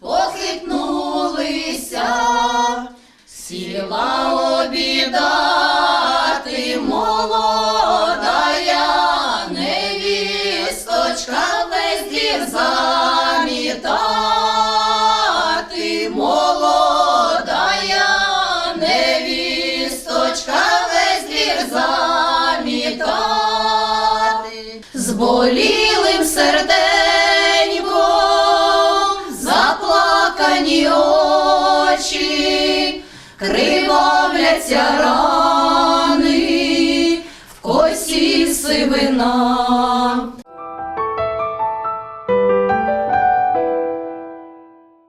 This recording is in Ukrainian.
похитнулися, сіла обідати молодая невісточка весь двір замітати, молодая весь двір замітати, заплакані очі, кривавляться рани, в косі сивина.